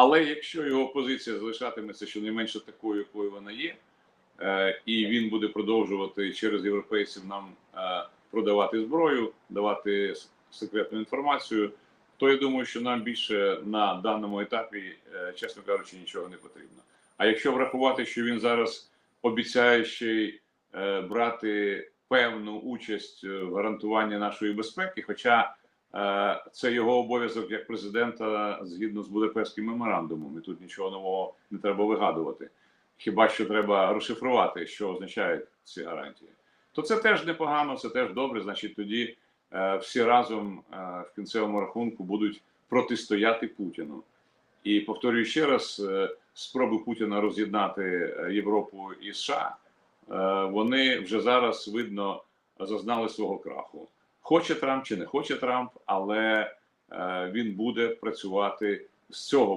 Але якщо його позиція залишатиметься щонайменше такою, якою вона є, е, і він буде продовжувати через європейців нам е, продавати зброю, давати секретну інформацію, то я думаю, що нам більше на даному етапі, е, чесно кажучи, нічого не потрібно. А якщо врахувати, що він зараз обіцяє ще й брати певну участь в гарантуванні нашої безпеки, хоча це його обов'язок як президента згідно з Будапештським меморандумом, і тут нічого нового не треба вигадувати. Хіба що треба розшифрувати, що означають ці гарантії, то це теж непогано, це теж добре. Значить, тоді е, всі разом е, в кінцевому рахунку будуть протистояти Путіну. І повторюю ще раз: е, спроби Путіна роз'єднати е, Європу і США, е, вони вже зараз видно зазнали свого краху. Хоче Трамп чи не хоче Трамп, але е, він буде працювати з цього